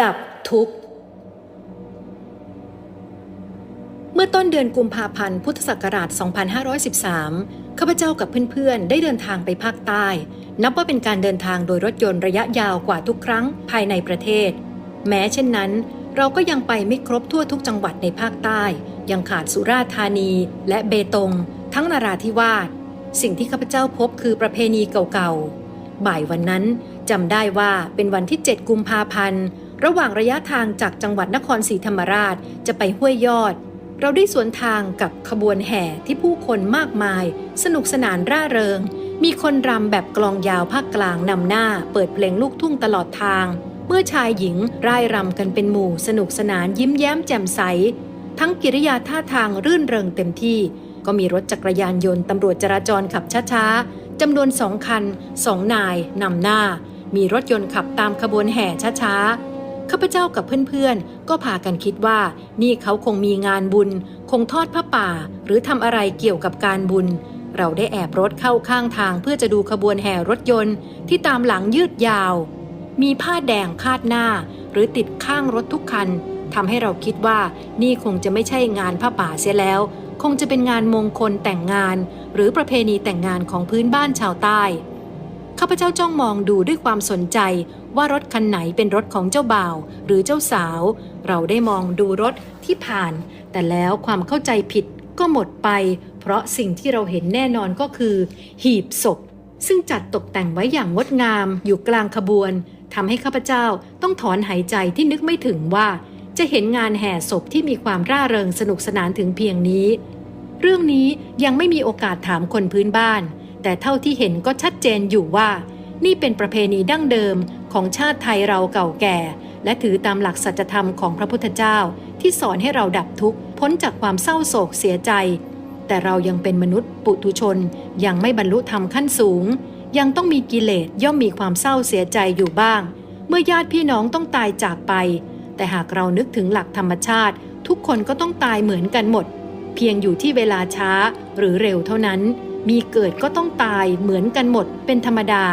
ดับทุกข์ เมื่อต้นเดือนกุมภาพันธ์พุทธศักราช 2513 ข้าพเจ้ากับเพื่อนๆ ได้เดินทางไปภาคใต้ นับว่าเป็นการเดินทางโดยรถยนต์ระยะยาวกว่าทุกครั้งภายในประเทศ แม้เช่นนั้น เราก็ยังไปไม่ครบทั่วทุกจังหวัดในภาคใต้ ยังขาดสุราษฎร์ธานีและเบตง ทั้งนราธิวาส สิ่งที่ข้าพเจ้าพบคือประเพณีเก่าๆ บ่ายวันนั้นจำได้ว่าเป็นวันที่ 7 กุมภาพันธ์ ระหว่างระยะทางจากจังหวัดนครศรีธรรมราชจะไปห้วยยอด เราได้สวนทางกับขบวนแห่ที่ผู้คนมากมาย สนุกสนานร่าเริง มีคนรำแบบกลองยาวภาคกลางนำหน้า เปิดเพลงลูกทุ่งตลอดทาง เมื่อชายหญิงร่ายรำกันเป็นหมู่ สนุกสนานยิ้มแย้มแจ่มใส ทั้งกิริยาท่าทางรื่นเริงเต็มที่ ก็มีรถจักรยานยนต์ตำรวจจราจรขับช้าๆจำนวนสองคันสองนายนำหน้า มีรถยนต์ขับตามขบวนแห่ช้าๆ ข้าพเจ้ากับเพื่อนๆ ก็พากันคิดว่า นี่เขาคงมีงานบุญ คงทอดผ้าป่า หรือทำอะไรเกี่ยวกับการบุญ เราได้แอบรถเข้าข้างทางเพื่อจะดูขบวนแห่รถยนต์ ที่ตามหลังยืดยาว มีผ้าแดงคาดหน้า หรือติดข้างรถทุกคันทำให้เราคิดว่านี่คงจะไม่ใช่งานผ้าป่าเสียแล้ว คงจะเป็นงานมงคลแต่งงาน หรือประเพณีแต่งงานของพื้นบ้านชาวใต้ข้าพเจ้าจ้องมองดูด้วยความสนใจ ว่ารถคันไหนเป็นรถของเจ้าบ่าว หรือเจ้าสาว เราได้มองดูรถที่ผ่าน แต่แล้วความเข้าใจผิดก็หมดไป เพราะสิ่งที่เราเห็นแน่นอนก็คือ หีบศพ ซึ่งจัดตกแต่งไว้อย่างงดงามอยู่กลางขบวนทำให้ข้าพเจ้าต้องถอนหายใจที่นึกไม่ถึงว่า จะเห็นงานแห่ศพที่มีความร่าเริงสนุกสนานถึงเพียงนี้ เรื่องนี้ยังไม่มีโอกาสถามคนพื้นบ้าน แต่เท่าที่เห็นก็ชัดเจนอยู่ว่า นี่เป็นประเพณีดั้งเดิมของชาติไทยเราเก่าแก่ และถือตามหลักสัจธรรมของพระพุทธเจ้า ที่สอนให้เราดับทุกข์พ้นจากความเศร้าโศกเสียใจ แต่เรายังเป็นมนุษย์ปุถุชน ยังไม่บรรลุธรรมขั้นสูง ยังต้องมีกิเลสย่อมมีความเศร้าเสียใจอยู่บ้าง เมื่อญาติพี่น้องต้องตายจากไป แต่หากเรานึกถึงหลักธรรมชาติ ทุกคนก็ต้องตายเหมือนกันหมด เพียงอยู่ที่เวลาช้าหรือเร็วเท่านั้นมีเกิดก็ต้องตายเหมือนกันหมดเป็นธรรมดา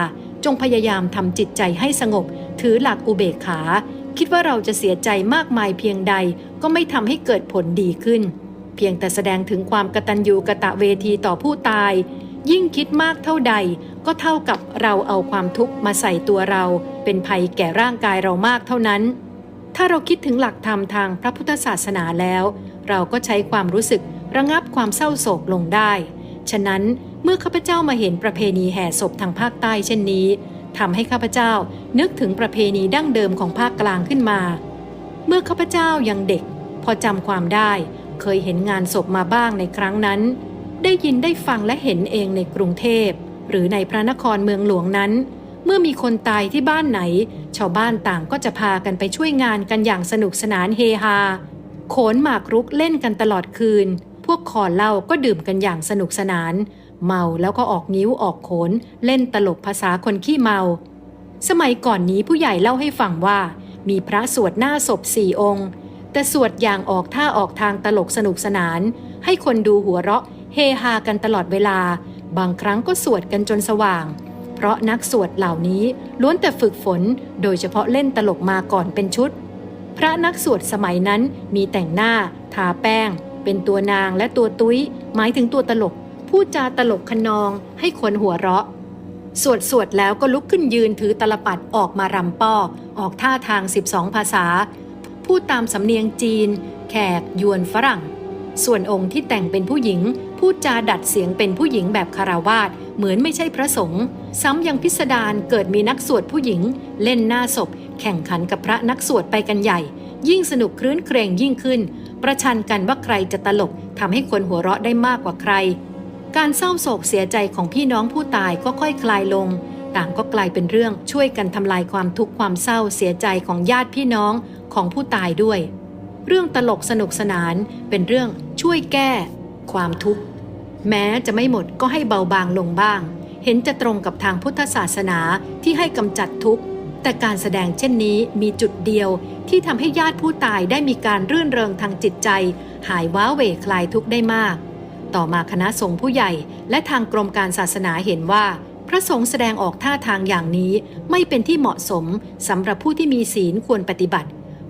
จงพยายามทำจิตใจให้สงบ ถือหลักอุเบกขา คิดว่าเราจะเสียใจมากมายเพียงใดก็ไม่ทำให้เกิดผลดีขึ้น เพียงแต่แสดงถึงความกตัญญูกะตะเวทีต่อผู้ตาย ยิ่งคิดมากเท่าใด ก็เท่ากับเราเอาความทุกข์มาใส่ตัวเรา เป็นภัยแก่ร่างกายเรามากเท่านั้น ถ้าเราคิดถึงหลักธรรมทางพระพุทธศาสนาแล้ว เราก็ใช้ความรู้สึกระงับความเศร้าโศกลงได้ ฉะนั้น เมื่อข้าพเจ้ามาเห็นประเพณีแห่ศพทางภาคใต้เช่นนี้ทำให้ข้าพเจ้านึกถึงประเพณีดั้งเดิมของภาคกลางขึ้นมา เมื่อข้าพเจ้ายังเด็ก พอจำความได้ เคยเห็นงานศพมาบ้างในครั้งนั้น ได้ยินได้ฟังและเห็นเองในกรุงเทพ หรือในพระนครเมืองหลวงนั้น เมื่อมีคนตายที่บ้านไหน ชาวบ้านต่างก็จะพากันไปช่วยงานกันอย่างสนุกสนานเฮฮา โขนหมากรุกเล่นกันตลอดคืน พวกคอเหล้าก็ดื่มกันอย่างสนุกสนาน เมาแล้วก็ออกนิ้วออกโขน เล่นตลกภาษาคนขี้เมา สมัยก่อนนี้ผู้ใหญ่เล่าให้ฟังว่า มีพระสวดหน้าศพสี่องค์ แต่สวดอย่างออกท่าออกทางตลกสนุกสนาน ให้คนดูหัวเราะเฮฮากันตลอดเวลา บางครั้งก็สวดกันจนสว่าง เพราะนักสวดเหล่านี้ล้วนแต่ฝึกฝน โดยเฉพาะเล่นตลกมาก่อนเป็นชุด พระนักสวดสมัยนั้นมีแต่งหน้า ทาแป้ง เป็นตัวนางและตัวตุ้ย หมายถึงตัวตลก พูดจาตลกขนองให้คนหัวเราะ สวดสวดแล้วก็ลุกขึ้นยืนถือตลปัดออกมารำป้อ ออกท่าทาง 12 ภาษา พูดตามสำเนียงจีน แขกยวนฝรั่ง ส่วนองค์ที่แต่งเป็นผู้หญิง พูดจาดัดเสียงเป็นผู้หญิงแบบคาราวาสเหมือนไม่ใช่พระสงฆ์ซ้ำยังพิสดารเกิดมีนักสวดผู้หญิง เล่นหน้าศพ แข่งขันกับพระนักสวดไปกันใหญ่ ยิ่งสนุกครื้นเครงยิ่งขึ้นประชันกันว่าใครจะตลกทำให้คนหัวเราะได้มากกว่าใคร การเศร้าโศกเสียใจของพี่น้องผู้ตายก็ค่อยคลายลง ต่างก็กลายเป็นเรื่องช่วยกันทำลายความทุกข์ความเศร้าเสียใจของญาติพี่น้องของผู้ตายด้วย เรื่องตลกสนุกสนานเป็นเรื่องช่วยแก้ ความทุกข์แม้จะไม่หมดก็ให้เบาบางลงบ้าง เห็นจะตรงกับทางพุทธศาสนาที่ให้กำจัดทุกข์แต่การแสดงเช่นนี้มีจุดเดียวที่ทำให้ญาติผู้ตายได้มีการรื่นเริงทางจิตใจ หายว้าเหวคลายทุกข์ได้มาก ต่อมาคณะสงฆ์ผู้ใหญ่ และทางกรมการศาสนาเห็นว่า พระสงฆ์แสดงออกท่าทางอย่างนี้ไม่เป็นที่เหมาะสมสำหรับผู้ที่มีศีลควรปฏิบัติ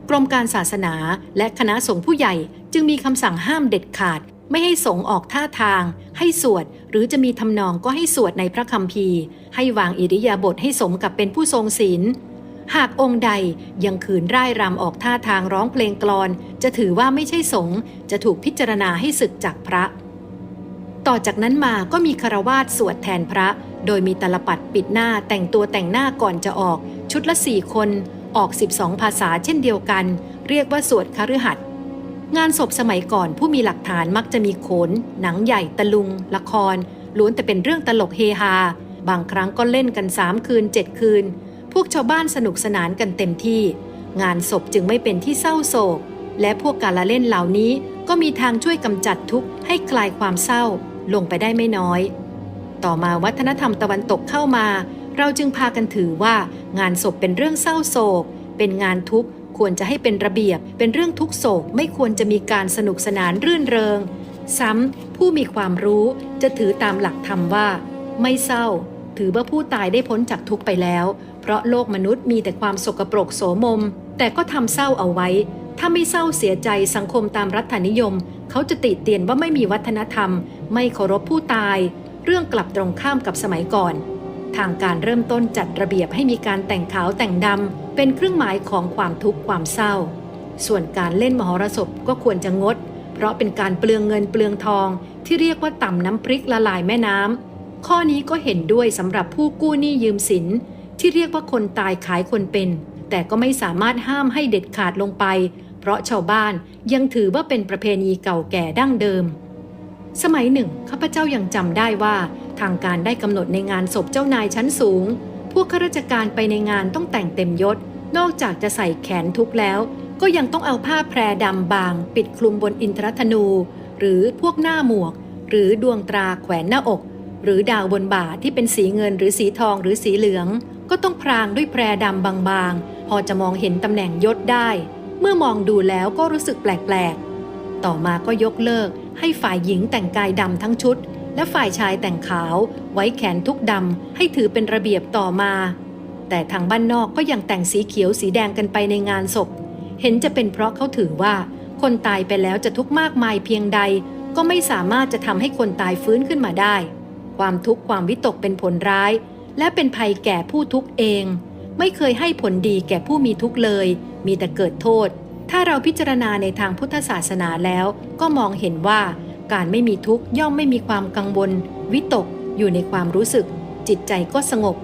กรมการศาสนาและคณะสงฆ์ผู้ใหญ่จึงมีคำสั่งห้ามเด็ดขาด ไม่ให้สงฆ์ออกท่าทาง ให้สวด หรือจะมีทำนองก็ให้สวดในพระคัมภีร์ ให้วางอิริยาบถให้สมกับเป็นผู้ทรงศีลหากองค์ใดยังขืนร่ายรำออกท่าทางร้องเพลงกลอน จะถือว่าไม่ใช่สงฆ์จะถูกพิจารณาให้ศึกจากพระ ต่อจากนั้นมาก็มีคารวาสสวดแทนพระ โดยมีตลปัดปิดหน้าแต่งตัวแต่งหน้าก่อนจะออก ชุดละสี่คนออก 12 ภาษาเช่นเดียวกัน เรียกว่าสวดคฤหัสถ์งานศพสมัยก่อนผู้มีหลักฐานมักจะมีโขน หนังใหญ่ตะลุง ละคร ล้วนแต่เป็นเรื่องตลกเฮฮา บางครั้งก็เล่นกัน 3 คืน 7 คืน พวกชาวบ้านสนุกสนานกันเต็มที่ งานศพจึงไม่เป็นที่เศร้าโศก และพวกการละเล่นเหล่านี้ก็มีทางช่วยกำจัดทุกข์ให้คลายความเศร้า ลงไปได้ไม่น้อย ต่อมาวัฒนธรรมตะวันตกเข้ามา เราจึงพากันถือว่างานศพเป็นเรื่องเศร้าโศก เป็นงานทุกข์ควรจะให้เป็นระเบียบ เป็นเรื่องทุกโศกไม่ควรจะมีการสนุกสนานรื่นเริง ซ้ำผู้มีความรู้จะถือตามหลักธรรมว่า ไม่เศร้า ถือว่าผู้ตายได้พ้นจากทุกข์ไปแล้ว เพราะโลกมนุษย์มีแต่ความสกปรกโสมม แต่ก็ทำเศร้าเอาไว้ ถ้าไม่เศร้าเสียใจสังคมตามรัฐนิยม เขาจะติเตียนว่าไม่มีวัฒนธรรม ไม่เคารพผู้ตาย เรื่องกลับตรงข้ามกับสมัยก่อน ทางการเริ่มต้นจัดระเบียบให้มีการแต่งขาวแต่งดำเป็นเครื่องหมายของความทุกข์ความเศร้า ส่วนการเล่นมหรสพก็ควรจะงด เพราะเป็นการเปลืองเงินเปลืองทอง ที่เรียกว่าต่ำน้ำพริกละลายแม่น้ำข้อนี้ก็เห็นด้วยสำหรับผู้กู้หนี้ยืมสินที่เรียกว่าคนตายขายคนเป็น แต่ก็ไม่สามารถห้ามให้เด็ดขาดลงไป เพราะชาวบ้าน ยังถือว่าเป็นประเพณีเก่าแก่ดั้งเดิม สมัยหนึ่งข้าพเจ้ายังจำได้ว่า ทางการได้กำหนดในงานศพเจ้านายชั้นสูง พวกข้าราชการไปในงานต้องแต่งเต็มยศ นอกจากจะใส่แขนทุกแล้ว ก็ยังต้องเอาผ้าแพรดำบาง ปิดคลุมบนอินทรธนู หรือพวกหน้าหมวก หรือดวงตราแขวนหน้าอก หรือดาวบนบ่าที่เป็นสีเงินหรือสีทองหรือสีเหลือง ก็ต้องพรางด้วยแพรดำบางๆ พอจะมองเห็นตำแหน่งยศได้ เมื่อมองดูแล้วก็รู้สึกแปลกๆ ต่อมาก็ยกเลิกให้ฝ่ายหญิงแต่งกายดำทั้งชุด และฝ่ายชายแต่งขาว ไว้แขนทุกดำให้ถือเป็นระเบียบต่อมา แต่ทางบ้านนอกก็ยังแต่งสีเขียวสีแดงกันไปในงานศพ เห็นจะเป็นเพราะเขาถือว่า คนตายไปแล้วจะทุกข์มากมายเพียงใด ก็ไม่สามารถจะทำให้คนตายฟื้นขึ้นมาได้ ความทุกข์ความวิตกเป็นผลร้าย และเป็นภัยแก่ผู้ทุกข์เอง ไม่เคยให้ผลดีแก่ผู้มีทุกข์เลย มีแต่เกิดโทษ ถ้าเราพิจารณาในทางพุทธศาสนาแล้วก็มองเห็นว่าการไม่มีทุกข์ย่อมไม่มีความกังวล วิตก อยู่ในความรู้สึก จิตใจก็สงบ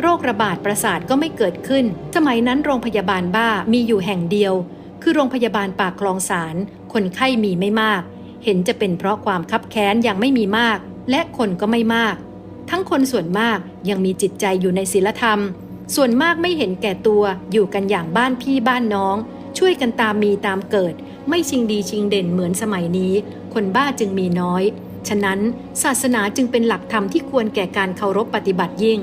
โรคระบาดประสาทก็ไม่เกิดขึ้น สมัยนั้นโรงพยาบาลบ้ามีอยู่แห่งเดียว คือโรงพยาบาลปากคลองสาร คนไข้มีไม่มาก เห็นจะเป็นเพราะความคับแค้นยังไม่มีมาก และคนก็ไม่มาก ทั้งคนส่วนมากยังมีจิตใจอยู่ในศีลธรรม ส่วนมากไม่เห็นแก่ตัวอยู่กันอย่างบ้านพี่บ้านน้อง ช่วยกันตามมีตามเกิด ไม่ชิงดีชิงเด่นเหมือนสมัยนี้ คนบ้าจึงมีน้อย ฉะนั้นศาสนาจึงเป็นหลักธรรมที่ควรแก่การเคารพปฏิบัติยิ่ง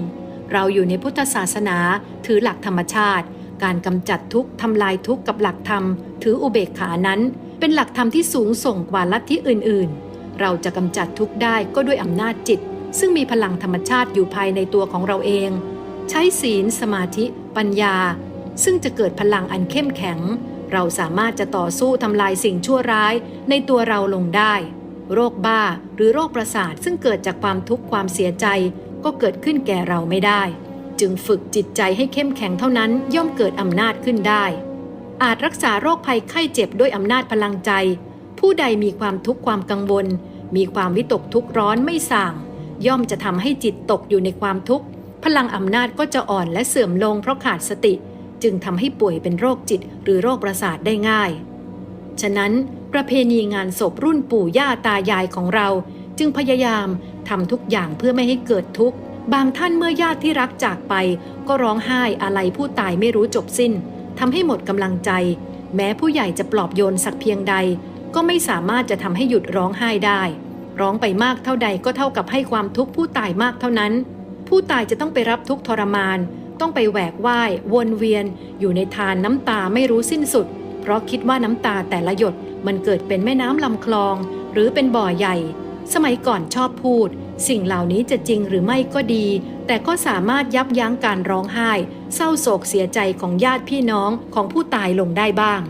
เราอยู่ในพุทธศาสนาถือหลักธรรมชาติ การกำจัดทุกข์ทำลายทุกข์กับหลักธรรม ถืออุเบกขานั้น เป็นหลักธรรมที่สูงส่งกว่าลัทธิอื่น ๆ เราจะกำจัดทุกข์ได้ก็ด้วยอำนาจจิต ซึ่งมีพลังธรรมชาติอยู่ภายในตัวของเราเอง ใช้ศีล สมาธิ ปัญญา ซึ่งจะเกิดพลังอันเข้มแข็ง เราสามารถจะต่อสู้ทำลายสิ่งชั่วร้ายในตัวเราลงได้ โรคบ้าหรือโรคประสาทซึ่งเกิดจากความทุกข์ความเสียใจ ก็เกิดขึ้นแก่เราไม่ได้ จึงฝึกจิตใจให้เข้มแข็งเท่านั้นย่อมเกิดอำนาจขึ้นได้ อาจรักษาโรคภัยไข้เจ็บด้วยอำนาจพลังใจ ผู้ใดมีความทุกข์ความกังวล มีความวิตกทุกข์ร้อนไม่ส่างย่อมจะทำให้จิตตกอยู่ในความทุกข์ พลังอำนาจก็จะอ่อนและเสื่อมลงเพราะขาดสติ จึงทำให้ป่วยเป็นโรคจิตหรือโรคประสาทได้ง่าย ฉะนั้นประเพณีงานศพรุ่นปู่ย่าตายายของเรา จึงพยายามทำทุกอย่างเพื่อไม่ให้เกิดทุกข์ บางท่านเมื่อญาติที่รักจากไป ก็ร้องไห้อะไรผู้ตายไม่รู้จบสิ้นทำให้หมดกำลังใจ แม้ผู้ใหญ่จะปลอบโยนสักเพียงใด ก็ไม่สามารถจะทำให้หยุดร้องไห้ได้ ร้องไปมากเท่าใดก็เท่ากับให้ความทุกข์ผู้ตายมากเท่านั้น ผู้ตายจะต้องไปรับทุกทรมาน ต้องไปแหวกว่ายวนเวียน อยู่ในทานน้ำตาไม่รู้สิ้นสุด เพราะคิดว่าน้ำตาแต่ละหยดมันเกิดเป็นแม่น้ำลำคลอง หรือเป็นบ่อใหญ่ สมัยก่อนชอบพูด สิ่งเหล่านี้จะจริงหรือไม่ก็ดี แต่ก็สามารถยับยั้งการร้องไห้ เศร้าโศกเสียใจของญาติพี่น้องของผู้ตายลงได้บ้าง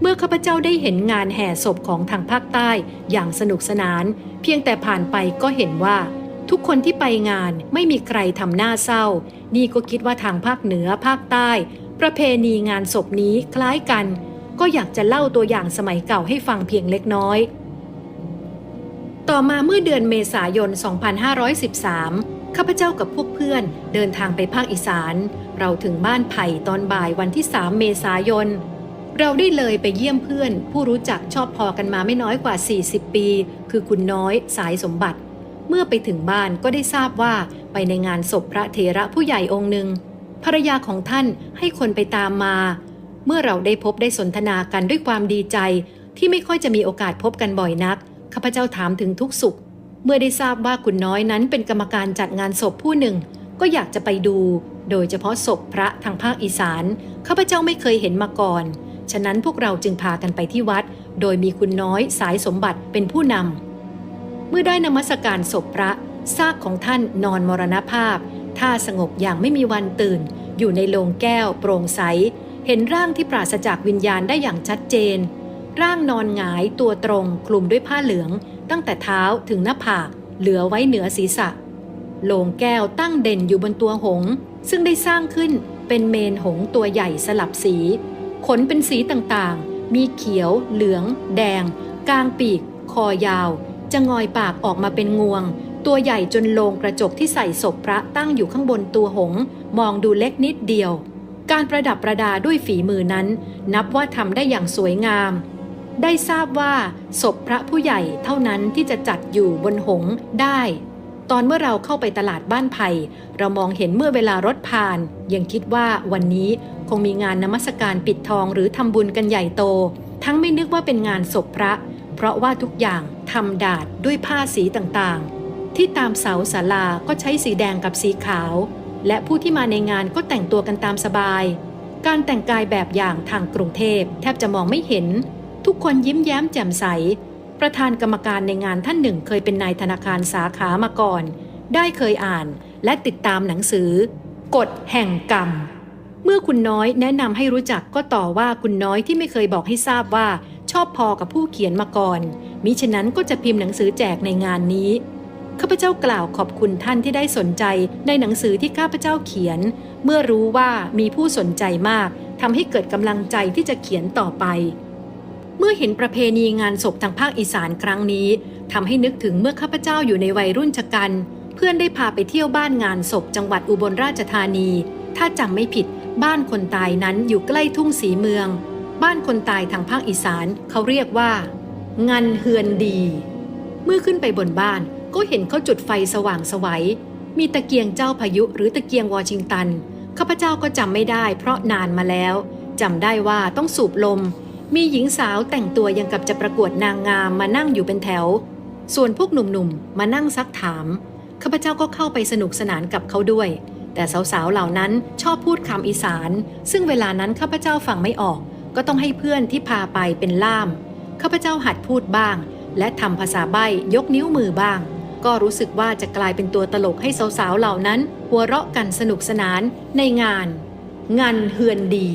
เมื่อข้าพเจ้าได้เห็นงานแห่ศพของทางภาคใต้อย่างสนุกสนาน เพียงแต่ผ่านไปก็เห็นว่า ทุกคนที่ไปงานไม่มีใครทำหน้าเศร้า นี่ก็คิดว่าทางภาคเหนือภาคใต้ ประเพณีงานศพนี้คล้ายกัน ก็อยากจะเล่าตัวอย่างสมัยเก่าให้ฟังเพียงเล็กน้อย ต่อมาเมื่อเดือนเมษายน 2513 ข้าพเจ้ากับพวกเพื่อนเดินทางไปภาคอีสาน เราถึงบ้านไผ่ตอนบ่ายวันที่ 3 เมษายนเราได้เลยไปเยี่ยมเพื่อน ผู้รู้จักชอบพอกันมาไม่น้อยกว่า 40 ปี คือคุณน้อยสายสมบัติ เมื่อไปถึงบ้านก็ได้ทราบว่าไปในงานศพพระเถระผู้ใหญ่องค์หนึ่งภรรยาของท่านให้คนไปตามมา เมื่อเราได้พบได้สนทนากันด้วยความดีใจ ที่ไม่ค่อยจะมีโอกาสพบกันบ่อยนักข้าพเจ้าถามถึงทุกสุข เมื่อได้ทราบว่าคุณน้อยนั้นเป็นกรรมการจัดงานศพผู้หนึ่ง ก็อยากจะไปดู โดยเฉพาะศพพระทางภาคอีสานข้าพเจ้าไม่เคยเห็นมาก่อน ฉะนั้นพวกเราจึงพากันไปที่วัด โดยมีคุณน้อยสายสมบัติเป็นผู้นำ เมื่อได้นมัสการศพพระซากของท่านนอนมรณภาพ ท่าสงบอย่างไม่มีวันตื่น อยู่ในโลงแก้วโปร่งใส เห็นร่างที่ปราศจากวิญญาณได้อย่างชัดเจน ร่างนอนหงายตัวตรงคลุมด้วยผ้าเหลือง ตั้งแต่เท้าถึงหน้าผาก เหลือไว้เหนือศีรษะ โลงแก้วตั้งเด่นอยู่บนตัวหงส์ซึ่งได้สร้างขึ้นเป็นเมนหงส์ตัวใหญ่สลับสี ขนเป็นสีต่างๆ มีเขียว เหลือง แดง กลางปีก คอยาว จะงอยปากออกมาเป็นงวง ตัวใหญ่จนโลงกระจกที่ใส่ศพพระตั้งอยู่ข้างบนตัวหง มองดูเล็กนิดเดียว การประดับประดาด้วยฝีมือนั้น นับว่าทำได้อย่างสวยงาม ได้ทราบว่าศพพระผู้ใหญ่เท่านั้นที่จะจัดอยู่บนหงได้ ตอนเมื่อเราเข้าไปตลาดบ้านไผ่เรามองเห็นเมื่อเวลารถผ่าน ยังคิดว่าวันนี้คงมีงานนมัสการปิดทองหรือทำบุญกันใหญ่โต ทั้งไม่นึกว่าเป็นงานศพพระ เพราะว่าทุกอย่าง ทำดาดด้วยผ้าสีต่างๆ ที่ตามเสาศาลาก็ใช้สีแดงกับสีขาว และผู้ที่มาในงานก็แต่งตัวกันตามสบาย การแต่งกายแบบอย่างทางกรุงเทพแทบจะมองไม่เห็น ทุกคนยิ้มแย้มแจ่มใส ประธานกรรมการในงานท่านหนึ่งเคยเป็นนายธนาคารสาขามาก่อน ได้เคยอ่านและติดตามหนังสือกฎแห่งกรรม เมื่อคุณน้อยแนะนำให้รู้จักก็ต่อว่าคุณน้อยที่ไม่เคยบอกให้ทราบว่า ชอบพอกับผู้เขียนมาก่อน มิฉะนั้นก็จะพิมพ์หนังสือแจกในงานนี้ข้าพเจ้ากล่าวขอบคุณท่านที่ได้สนใจในหนังสือที่ข้าพเจ้าเขียน เมื่อรู้ว่ามีผู้สนใจมากทำให้เกิดกำลังใจที่จะเขียนต่อไป เมื่อเห็นประเพณีงานศพทางภาคอีสานครั้งนี้ทำให้นึกถึงเมื่อข้าพเจ้าอยู่ในวัยรุ่นชะกัน เพื่อนได้พาไปเที่ยวบ้านงานศพจังหวัดอุบลราชธานี ถ้าจำไม่ผิดบ้านคนตายนั้นอยู่ใกล้ทุ่งสีเมือง บ้านคนตายทางภาคอีสานเขาเรียกว่า งันเฮือนดี เมื่อขึ้นไปบนบ้านก็เห็นเขาจุดไฟสว่างสวัย มีตะเกียงเจ้าพายุหรือตะเกียงวอชิงตัน ข้าพเจ้าก็จำไม่ได้เพราะนานมาแล้วจำได้ว่าต้องสูบลม มีหญิงสาวแต่งตัวยังกับจะประกวดนางงามมานั่งอยู่เป็นแถว ส่วนพวกหนุ่มๆมานั่งซักถาม ข้าพเจ้าก็เข้าไปสนุกสนานกับเขาด้วย แต่สาวๆเหล่านั้นชอบพูดคำอีสาน ซึ่งเวลานั้นข้าพเจ้าฟังไม่ออก ก็ต้องให้เพื่อนที่พาไปเป็นล่าม ข้าพเจ้าหัดพูดบ้าง และทำภาษาใบ้ยกนิ้วมือบ้าง ก็รู้สึกว่าจะกลายเป็นตัวตลกให้สาวๆเหล่านั้น หัวเราะกันสนุกสนานในงาน งานเฮือนดี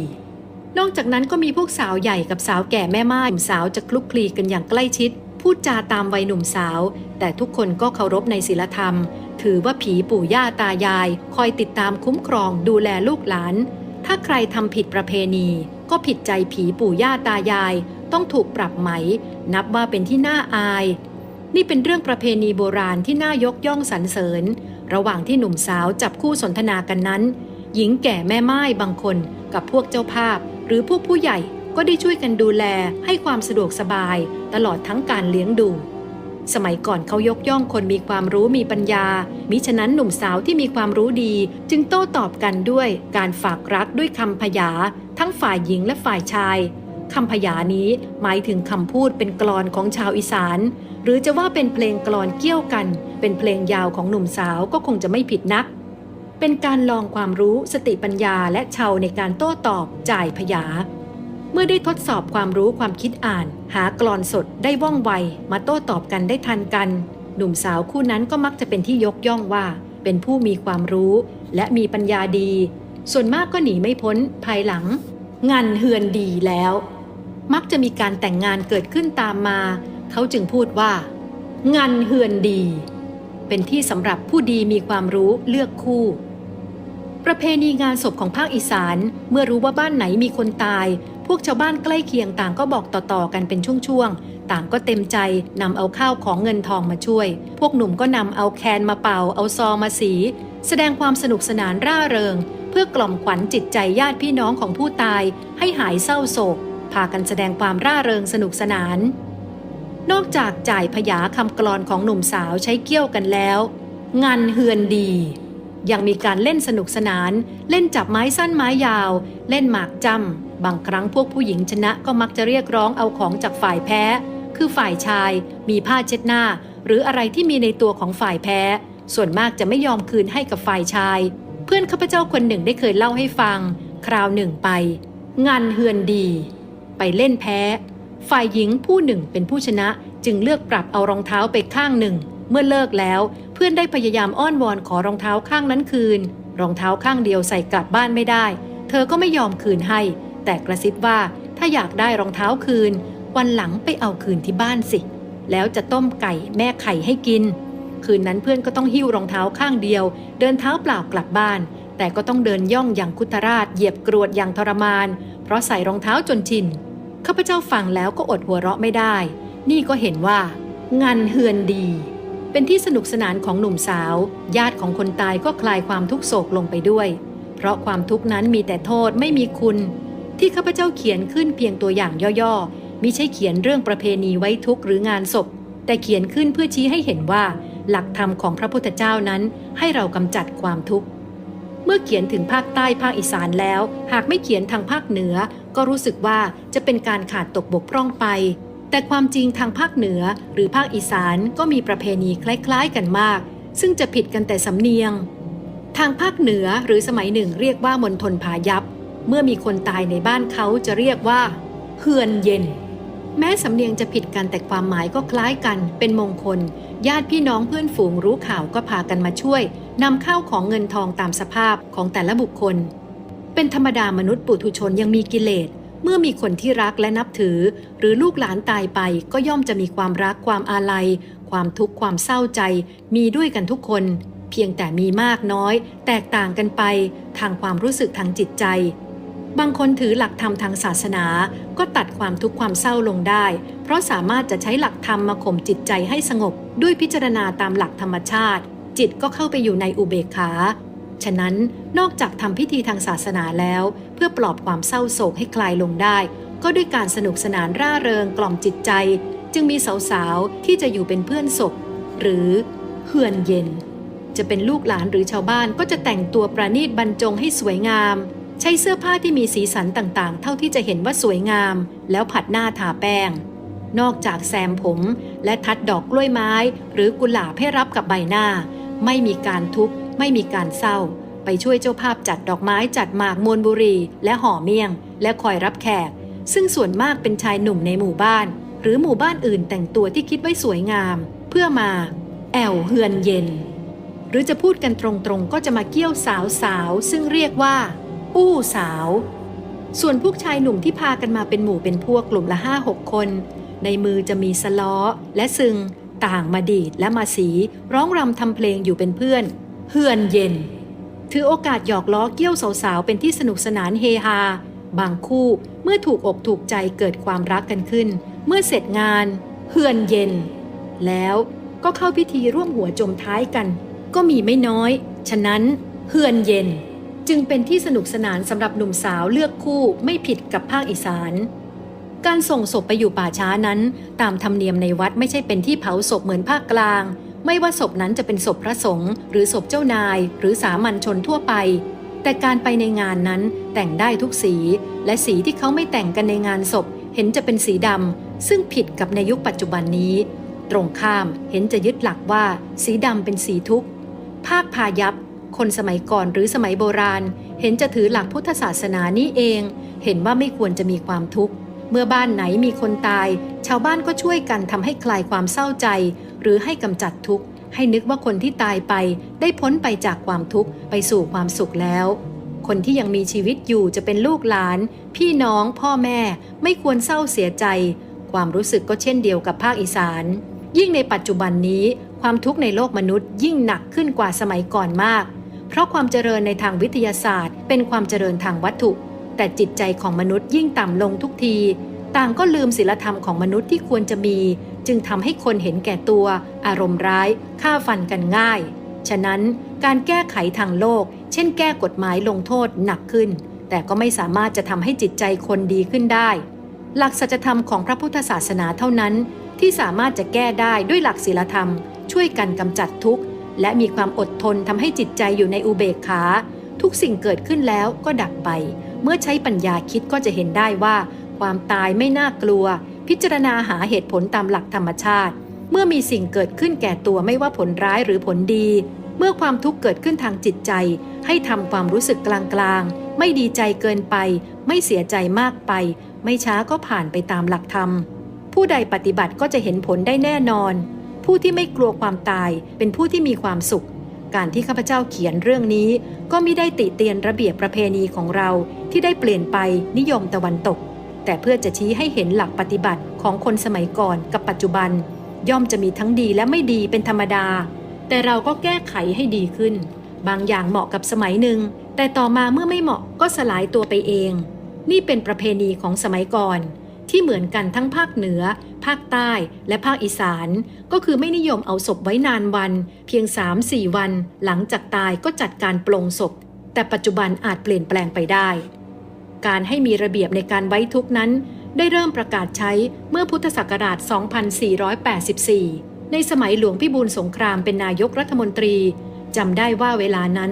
นอกจากนั้นก็มีพวกสาวใหญ่กับสาวแก่แม่ไม้หนุ่มสาวจะคลุกคลีกันอย่างใกล้ชิด พูดจาตามวัยหนุ่มสาว แต่ทุกคนก็เคารพในศีลธรรม ถือว่าผีปู่ย่าตายาย คอยติดตามคุ้มครองดูแลลูกหลาน ถ้าใครทำผิดประเพณี ก็ผิดใจผีปู่ย่าตายาย ต้องถูกปรับไหม นับว่าเป็นที่น่าอาย นี่เป็นเรื่องประเพณีโบราณที่น่ายกย่องสรรเสริญ ระหว่างที่หนุ่มสาวจับคู่สนทนากันนั้น หญิงแก่แม่ไม้บางคนกับพวกเจ้าภาพ หรือพวกผู้ใหญ่ก็ได้ช่วยกันดูแลให้ความสะดวกสบาย ตลอดทั้งการเลี้ยงดู สมัยก่อนเขายกย่องคนมีความรู้มีปัญญา มิฉะนั้นหนุ่มสาวที่มีความรู้ดี จึงโต้ตอบกันด้วยการฝากรักด้วยคำพยา ทั้งฝ่ายหญิงและฝ่ายชายคำพยานี้หมายถึงคำพูดเป็นกลอนของชาวอีสาน หรือจะว่าเป็นเพลงกลอนเกี่ยวกัน เป็นเพลงยาวของหนุ่มสาวก็คงจะไม่ผิดนัก เป็นการลองความรู้สติปัญญาและชาวในการโต้ตอบจ่ายพยา เมื่อได้ทดสอบความรู้ความคิดอ่าน หากรอนสดได้ว่องไว มาโต้ตอบกันได้ทันกัน หนุ่มสาวคู่นั้นก็มักจะเป็นที่ยกย่องว่า เป็นผู้มีความรู้ และมีปัญญาดี ส่วนมากก็หนีไม่พ้น ภายหลัง งานเฮือนดีแล้ว มักจะมีการแต่งงานเกิดขึ้นตามมา เขาจึงพูดว่า งานเฮือนดี เป็นที่สำหรับผู้ดีมีความรู้เลือกคู่ประเพณีงานศพของภาคอีสาน เมื่อรู้ว่าบ้านไหนมีคนตาย พวกชาวบ้านใกล้เคียงต่างก็บอกต่อๆกันเป็นช่วงๆ ต่างก็เต็มใจนำเอาข้าวของเงินทองมาช่วย พวกหนุ่มก็นำเอาแคนมาเป่า เอาซอมาสี แสดงความสนุกสนานร่าเริง เพื่อกล่อมขวัญจิตใจญาติพี่น้องของผู้ตาย ให้หายเศร้าโศก พากันแสดงความร่าเริงสนุกสนาน นอกจากจ่ายพยาคำกลอนของหนุ่มสาวใช้เกี่ยวกันแล้ว งานเฮือนดียังมีการเล่นสนุกสนาน เล่นจับไม้สั้นไม้ยาว เล่นหมากจำ บางครั้งพวกผู้หญิงชนะก็มักจะเรียกร้องเอาของจากฝ่ายแพ้ คือฝ่ายชาย มีผ้าเช็ดหน้า หรืออะไรที่มีในตัวของฝ่ายแพ้ ส่วนมากจะไม่ยอมคืนให้กับฝ่ายชาย เพื่อนข้าพเจ้าคนหนึ่งได้เคยเล่าให้ฟัง คราวหนึ่งไป งานเฮือนดี ไปเล่นแพ้ ฝ่ายหญิงผู้หนึ่งเป็นผู้ชนะจึงเลือกปรับเอารองเท้าไปข้างหนึ่ง เมื่อเลิกแล้วเพื่อนได้พยายามอ้อนวอนขอรองเท้าข้างนั้นคืน รองเท้าข้างเดียวใส่กลับบ้านไม่ได้ เธอก็ไม่ยอมคืนให้ แต่กระซิบว่าถ้าอยากได้รองเท้าคืน วันหลังไปเอาคืนที่บ้านสิ แล้วจะต้มไก่แม่ไข่ให้กิน คืนนั้นเพื่อนก็ต้องหิ้วรองเท้าข้างเดียว เดินเท้าเปล่ากลับบ้าน แต่ก็ต้องเดินย่องอย่างคุตราชเหยียบกรวดอย่างทรมาน เพราะใส่รองเท้าจนชินข้าพเจ้าฟังแล้วก็อดหัวเราะไม่ได้ นี่ก็เห็นว่า งานเฮือนดี เป็นที่สนุกสนานของหนุ่มสาว ญาติของคนตายก็คลายความทุกโศกลงไปด้วย เพราะความทุกข์นั้นมีแต่โทษไม่มีคุณ ที่ข้าพเจ้าเขียนขึ้นเพียงตัวอย่างย่อๆมิใช่เขียนเรื่องประเพณีไว้ทุกข์หรืองานศพ แต่เขียนขึ้นเพื่อชี้ให้เห็นว่า หลักธรรมของพระพุทธเจ้านั้น ให้เรากำจัดความทุกข์ เมื่อเขียนถึงภาคใต้ภาคอีสานแล้ว หากไม่เขียนทางภาคเหนือ ก็รู้สึกว่าจะเป็นการขาดตกบกพร่องไป แต่ความจริงทางภาคเหนือหรือภาคอีสานก็มีประเพณีคล้ายๆกันมาก ซึ่งจะผิดกันแต่สำเนียง ทางภาคเหนือหรือสมัยหนึ่งเรียกว่ามณฑลผายับ เมื่อมีคนตายในบ้านเขาจะเรียกว่าเฮือนเย็น แม้สำเนียงจะผิดกันแต่ความหมายก็คล้ายกันเป็นมงคล ญาติพี่น้องเพื่อนฝูงรู้ข่าวก็พากันมาช่วยนำข้าวของเงินทองตามสภาพของแต่ละบุคคล เป็นธรรมดามนุษย์ปุถุชนยังมีกิเลสเมื่อมีคนที่รักและนับถือ หรือลูกหลานตายไปก็ย่อมจะมีความรักความอาลัย ความทุกข์ความเศร้าใจ มีด้วยกันทุกคน เพียงแต่มีมากน้อย แตกต่างกันไป ทางความรู้สึกทางจิตใจ บางคนถือหลักธรรมทางศาสนา ก็ตัดความทุกข์ความเศร้าลงได้ เพราะสามารถจะใช้หลักธรรมมาข่มจิตใจให้สงบ ด้วยพิจารณาตามหลักธรรมชาติ จิตก็เข้าไปอยู่ในอุเบกขา ฉะนั้นนอกจากทำพิธีทางศาสนาแล้ว เพื่อปลอบความเศร้าโศกให้คลายลงได้ ก็ด้วยการสนุกสนานร่าเริงกล่อมจิตใจ จึงมีสาวๆที่จะอยู่เป็นเพื่อนศพ หรือเฮือนเย็น จะเป็นลูกหลานหรือชาวบ้านก็จะแต่งตัวประณีตบรรจงให้สวยงาม ใช้เสื้อผ้าที่มีสีสันต่างๆ เท่าที่จะเห็นว่าสวยงาม แล้วผัดหน้าทาแป้ง นอกจากแซมผมและทัดดอกกล้วยไม้ หรือกุหลาบให้รับกับใบหน้า ไม่มีการทุบไม่มีการเศร้า ไปช่วยเจ้าภาพจัดดอกไม้จัดหมากมวลบุรีและห่อเมี่ยง และคอยรับแขก ซึ่งส่วนมากเป็นชายหนุ่มในหมู่บ้าน หรือหมู่บ้านอื่นแต่งตัวที่คิดไว้สวยงาม เพื่อมา แอวเฮือนเย็น หรือจะพูดกันตรงๆ ก็จะมาเกี้ยวสาวๆซึ่งเรียกว่า อู้สาว ส่วนพวกชายหนุ่มที่พากันมาเป็นหมู่เป็นพวกกลุ่มละห้าหกคน ในมือจะมีสล้อและซึง ต่างมาดีดและมาสีร้องรำทำเพลงอยู่เป็นเพื่อน เฮือนเย็น ถือโอกาสหยอกล้อเกี้ยวสาวๆเป็นที่สนุกสนานเฮฮา บางคู่เมื่อถูกอกถูกใจเกิดความรักกันขึ้น เมื่อเสร็จงาน เฮือนเย็น แล้วก็เข้าพิธีร่วมหัวจมท้ายกัน ก็มีไม่น้อย ฉะนั้นเฮือนเย็น จึงเป็นที่สนุกสนานสำหรับหนุ่มสาวเลือกคู่ไม่ผิดกับภาคอีสาน การส่งศพไปอยู่ป่าช้านั้น ตามธรรมเนียมในวัดไม่ใช่เป็นที่เผาศพเหมือนภาคกลาง ไม่ว่าศพนั้นจะเป็นศพพระสงฆ์หรือศพเจ้านาย หรือสามัญชนทั่วไป แต่การไปในงานนั้นแต่งได้ทุกสี และสีที่เขาไม่แต่งกันในงานศพ เห็นจะเป็นสีดำซึ่งผิดกับในยุคปัจจุบันนี้ ตรงข้ามเห็นจะยึดหลักว่า สีดำเป็นสีทุกข์ภาคพายัพ คนสมัยก่อนหรือสมัยโบราณ เห็นจะถือหลักพุทธศาสนานี้เอง เห็นว่าไม่ควรจะมีความทุกข์ เมื่อบ้านไหนมีคนตาย ชาวบ้านก็ช่วยกันทำให้คลายความเศร้าใจ หรือให้กำจัดทุกข์ ให้นึกว่าคนที่ตายไป ได้พ้นไปจากความทุกข์ไปสู่ความสุขแล้ว คนที่ยังมีชีวิตอยู่จะเป็นลูกหลาน พี่น้องพ่อแม่ ไม่ควรเศร้าเสียใจ ความรู้สึกก็เช่นเดียวกับภาคอีสาน ยิ่งในปัจจุบันนี้ความทุกข์ในโลกมนุษย์ยิ่งหนักขึ้นกว่าสมัยก่อนมาก เพราะความเจริญในทางวิทยาศาสตร์ เป็นความเจริญทางวัตถุ แต่จิตใจของมนุษย์ยิ่งต่ำลงทุกที ต่างก็ลืมศีลธรรมของมนุษย์ที่ควรจะมี จึงทำให้คนเห็นแก่ตัว อารมณ์ร้ายฆ่าฟันกันง่าย ฉะนั้นการแก้ไขทางโลก เช่น แก้กฎหมายลงโทษหนักขึ้น แต่ก็ไม่สามารถจะทำให้จิตใจคนดีขึ้นได้ หลักสัจธรรมของพระพุทธศาสนาเท่านั้น ที่สามารถจะแก้ได้ด้วยหลักศีลธรรม ช่วยกันกำจัดทุกข์ และมีความอดทนทำให้จิตใจอยู่ในอุเบกขา ทุกสิ่งเกิดขึ้นแล้วก็ดับไป เมื่อใช้ปัญญาคิดก็จะเห็นได้ว่า ความตายไม่น่ากลัว พิจารณาหาเหตุผลตามหลักธรรมชาติ เมื่อมีสิ่งเกิดขึ้นแก่ตัวไม่ว่าผลร้ายหรือผลดี เมื่อความทุกข์เกิดขึ้นทางจิตใจ ให้ทำความรู้สึกกลางๆ ไม่ดีใจเกินไป ไม่เสียใจมากไป ไม่ช้าก็ผ่านไปตามหลักธรรม ผู้ใดปฏิบัติก็จะเห็นผลได้แน่นอน ผู้ที่ไม่กลัวความตายเป็นผู้ที่มีความสุข การที่ข้าพเจ้าเขียนเรื่องนี้ ก็ไม่ได้ติเตียนระเบียบประเพณีของเราที่ได้เปลี่ยนไปนิยมตะวันตก แต่เพื่อจะชี้ให้เห็นหลักปฏิบัติของคนสมัยก่อนกับปัจจุบัน ย่อมจะมีทั้งดีและไม่ดีเป็นธรรมดา แต่เราก็แก้ไขให้ดีขึ้น บางอย่างเหมาะกับสมัยหนึ่ง แต่ต่อมาเมื่อไม่เหมาะก็สลายตัวไปเอง นี่เป็นประเพณีของสมัยก่อน ที่เหมือนกันทั้งภาคเหนือ ภาคใต้ และภาคอีสาน ก็คือไม่นิยมเอาศพไว้นานวัน เพียง 3-4 วัน หลังจากตายก็จัดการปลงศพ แต่ปัจจุบันอาจเปลี่ยนแปลงไปได้ การให้มีระเบียบในการไว้ทุกนั้น ได้เริ่มประกาศใช้เมื่อพุทธศักราช 2484 ในสมัยหลวงพิบูลสงครามเป็นนายกรัฐมนตรีจำได้ว่าเวลานั้น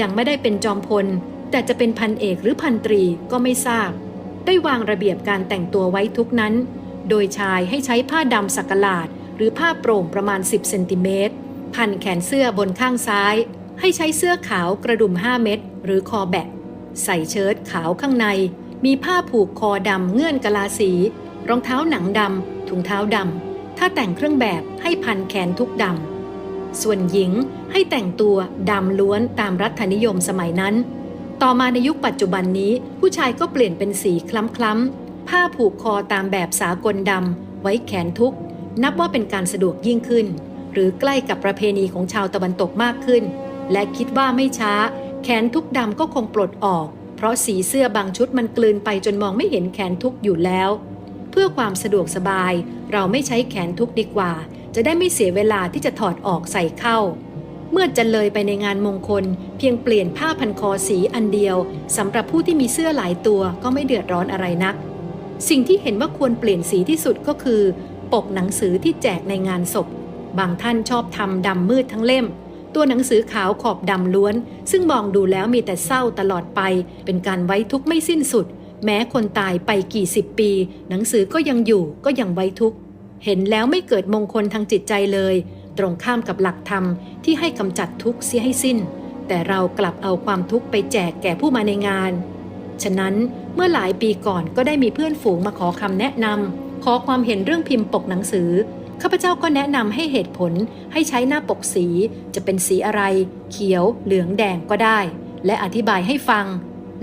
ยังไม่ได้เป็นจอมพล แต่จะเป็นพันเอกหรือพันตรีก็ไม่ทราบ ได้วางระเบียบการแต่งตัวไว้ทุกนั้น โดยชายให้ใช้ผ้าดำสักหลาด หรือผ้าโปร่งประมาณ 10 เซนติเมตร พันแขนเสื้อบนข้างซ้าย ให้ใช้เสื้อขาวกระดุม 5 เม็ดหรือคอแบะใส่เชิ้ตขาวข้างใน มีผ้าผูกคอดำเงื่อนกะลาสี รองเท้าหนังดำถุงเท้าดำถ้าแต่งเครื่องแบบให้พันแขนทุกดำส่วนหญิงให้แต่งตัวดำล้วนตามรัฐนิยมสมัยนั้น ต่อมาในยุคปัจจุบันนี้ ผู้ชายก็เปลี่ยนเป็นสีคล้ำๆ ผ้าผูกคอตามแบบสากลดำไว้แขนทุก นับว่าเป็นการสะดวกยิ่งขึ้น หรือใกล้กับประเพณีของชาวตะวันตกมากขึ้น และคิดว่าไม่ช้า แขนทุกดำก็คงปลดออก เพราะสีเสื้อบางชุดมันกลืนไปจนมองไม่เห็นแขนทุกอยู่แล้ว เพื่อความสะดวกสบาย เราไม่ใช้แขนทุกดีกว่า จะได้ไม่เสียเวลาที่จะถอดออกใส่เข้า เมื่อจะเลยไปในงานมงคล เพียงเปลี่ยนผ้าพันคอสีอันเดียวสำหรับผู้ที่มีเสื้อหลายตัวก็ไม่เดือดร้อนอะไรนัก สิ่งที่เห็นว่าควรเปลี่ยนสีที่สุดก็คือ ปกหนังสือที่แจกในงานศพ บางท่านชอบทำดำมืดทั้งเล่ม ตัวหนังสือขาวขอบดำล้วน ซึ่งมองดูแล้วมีแต่เศร้าตลอดไป เป็นการไว้ทุกข์ไม่สิ้นสุด แม้คนตายไปกี่สิบปี หนังสือก็ยังอยู่ก็ยังไว้ทุกข์เห็นแล้วไม่เกิดมงคลทางจิตใจเลย ตรงข้ามกับหลักธรรมที่ให้กำจัดทุกข์เสียให้สิ้น แต่เรากลับเอาความทุกข์ไปแจกแก่ผู้มาในงาน ฉะนั้นเมื่อหลายปีก่อนก็ได้มีเพื่อนฝูงมาขอคำแนะนำขอความเห็นเรื่องพิมพ์ปกหนังสือข้าพเจ้าก็แนะนำให้เหตุผลให้ใช้หน้าปกสี จะเป็นสีอะไร เขียว เหลืองแดงก็ได้ และอธิบายให้ฟัง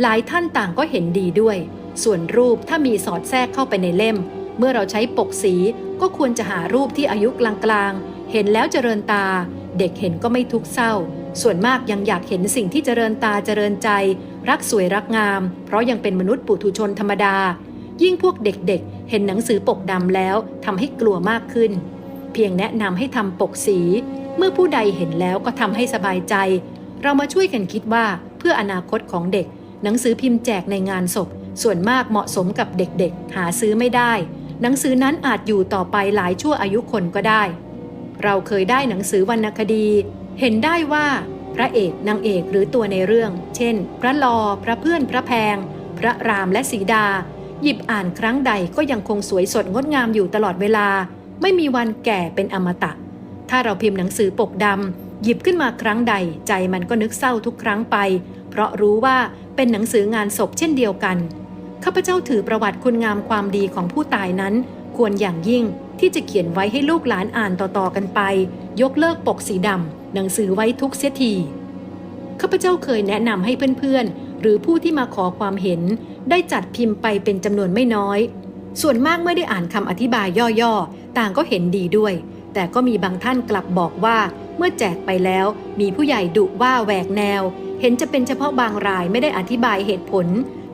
หลายท่านต่างก็เห็นดีด้วย ส่วนรูปถ้ามีสอดแทรกเข้าไปในเล่ม เมื่อเราใช้ปกสีก็ควรจะหารูปที่อายุกลางๆ เห็นแล้วเจริญตา เด็กเห็นก็ไม่ทุกข์เศร้า ส่วนมากยังอยากเห็นสิ่งที่เจริญตาเจริญใจ รักสวยรักงาม เพราะยังเป็นมนุษย์ปุถุชนธรรมดา ยิ่งพวกเด็กๆเห็นหนังสือปกดำแล้วทำให้กลัวมากขึ้น เพียงแนะนำให้ทำปกสี เมื่อผู้ใดเห็นแล้วก็ทำให้สบายใจ เรามาช่วยกันคิดว่าเพื่ออนาคตของเด็ก หนังสือพิมพ์แจกในงานศพ ส่วนมากเหมาะสมกับเด็กๆ หาซื้อไม่ได้ หนังสือนั้นอาจอยู่ต่อไปหลายชั่วอายุคนก็ได้ เราเคยได้หนังสือวรรณคดี เห็นได้ว่าพระเอกนางเอกหรือตัวในเรื่อง เช่น พระลอ พระเพื่อนพระแพง พระรามและสีดา หยิบอ่านครั้งใดก็ยังคงสวยสดงดงามอยู่ตลอดเวลา ไม่มีวันแก่เป็นอมตะ ถ้าเราพิมพ์หนังสือปกดำหยิบขึ้นมาครั้งใด ใจมันก็นึกเศร้าทุกครั้งไป เพราะรู้ว่าเป็นหนังสืองานศพเช่นเดียวกันขข้าพเจ้าถือประวัติคุณงามความดีของผู้ตายนั้น ควรอย่างยิ่ง ที่จะเขียนไว้ให้ลูกหลานอ่านต่อๆกันไป ยกเลิกปกสีดำหนังสือไว้ทุกเสียทีข้าพเจ้าเคยแนะนำให้เพื่อนๆ หรือผู้ที่มาขอความเห็น ได้จัดพิมพ์ไปเป็นจำนวนไม่น้อย ส่วนมากเมื่อได้อ่านคำอธิบายย่อๆ ต่างก็เห็นดีด้วย แต่ก็มีบางท่านกลับบอกว่าเมื่อแจกไปแล้วมีผู้ใหญ่ดุว่าแหวกแนว เห็นจะเป็นเฉพาะบางรายไม่ได้อธิบายเหตุผล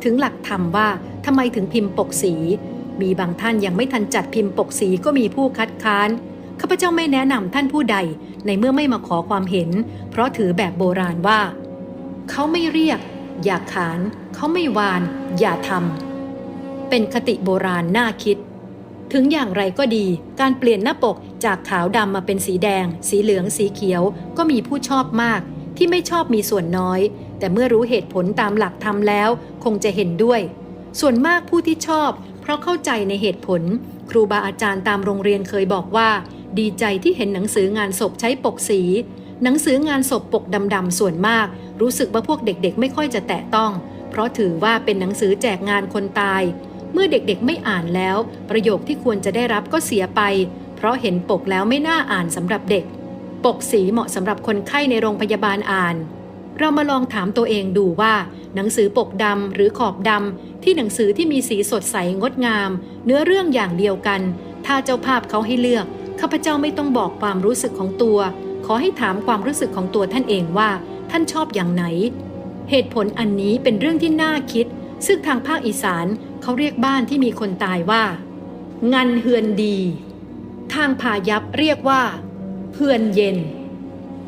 ถึงหลักธรรมว่าทำไมถึงพิมพ์ปกสี มีบางท่านยังไม่ทันจัดพิมพ์ปกสีก็มีผู้คัดค้านข้าพเจ้าไม่แนะนำท่านผู้ใดในเมื่อไม่มาขอความเห็น เพราะถือแบบโบราณว่า เขาไม่เรียก อย่าขาน เขาไม่วาน อย่าทำเป็นคติโบราณน่าคิด ถึงอย่างไรก็ดี การเปลี่ยนหน้าปกจากขาวดำมาเป็นสีแดง สีเหลืองสีเขียว ก็มีผู้ชอบมาก ที่ไม่ชอบมีส่วนน้อย แต่เมื่อรู้เหตุผลตามหลักธรรมแล้ว คงจะเห็นด้วย ส่วนมากผู้ที่ชอบ เพราะเข้าใจในเหตุผล ครูบาอาจารย์ตามโรงเรียนเคยบอกว่า ดีใจที่เห็นหนังสืองานศพใช้ปกสี หนังสืองานศพปกดำๆส่วนมาก รู้สึกว่าพวกเด็กๆ ไม่ค่อยจะแตะต้อง เพราะถือว่าเป็นหนังสือแจกงานคนตาย เมื่อเด็กๆไม่อ่านแล้ว ประโยคที่ควรจะได้รับก็เสียไป เพราะเห็นปกแล้วไม่น่าอ่านสำหรับเด็ก ปกสีเหมาะสำหรับคนไข้ในโรงพยาบาลอ่าน เรามาลองถามตัวเองดูว่า หนังสือปกดำหรือขอบดำที่หนังสือที่มีสีสดใสงดงาม เนื้อเรื่องอย่างเดียวกัน ถ้าเจ้าภาพเขาให้เลือกข้าพเจ้าไม่ต้องบอกความรู้สึกของตัว ขอให้ถามความรู้สึกของตัวท่านเองว่า ท่านชอบอย่างไหน เหตุผลอันนี้เป็นเรื่องที่น่าคิด ซึ่งทางภาคอีสานเขาเรียกบ้านที่มีคนตายว่า งันเฮือนดี ทางพายับเรียกว่าเฮือนเย็น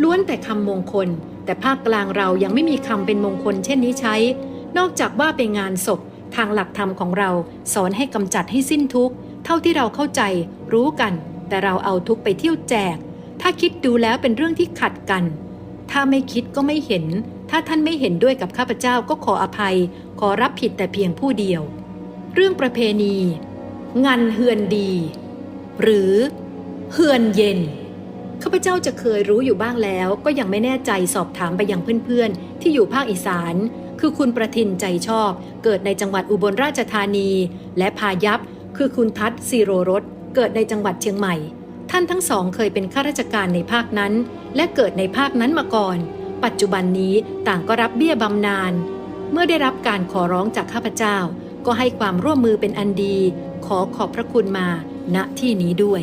ล้วนแต่คำมงคล แต่ภาคกลางเรายังไม่มีคำเป็นมงคลเช่นนี้ใช้ นอกจากว่าเป็นงานศพ ทางหลักธรรมของเราสอนให้กำจัดให้สิ้นทุกข์เท่าที่เราเข้าใจ รู้กัน แต่เราเอาทุกข์ไปเที่ยวแจก ถ้าคิดดูแล้วเป็นเรื่องที่ขัดกัน ถ้าไม่คิดก็ไม่เห็น ถ้าท่านไม่เห็นด้วยกับข้าพเจ้าก็ขออภัย ขอรับผิดแต่เพียงผู้เดียว เรื่องประเพณี งานเฮือนดี หรือ เฮือนเย็น ข้าพเจ้าจะเคยรู้อยู่บ้างแล้ว ก็ยังไม่แน่ใจสอบถามไปยังเพื่อนๆ ที่อยู่ภาคอีสาน คือคุณประทินใจชอบ เกิดในจังหวัดอุบลราชธานี และพายัพคือคุณทัศน์ซีโรรสเกิดในจังหวัดเชียงใหม่ ท่านทั้งสองเคยเป็นข้าราชการในภาคนั้น และเกิดในภาคนั้นมาก่อน ปัจจุบันนี้ต่างก็รับเบี้ยบำนาญเมื่อได้รับการขอร้องจากข้าพเจ้า ก็ให้ความร่วมมือเป็นอันดี ขอขอบพระคุณมาณที่นี้ด้วย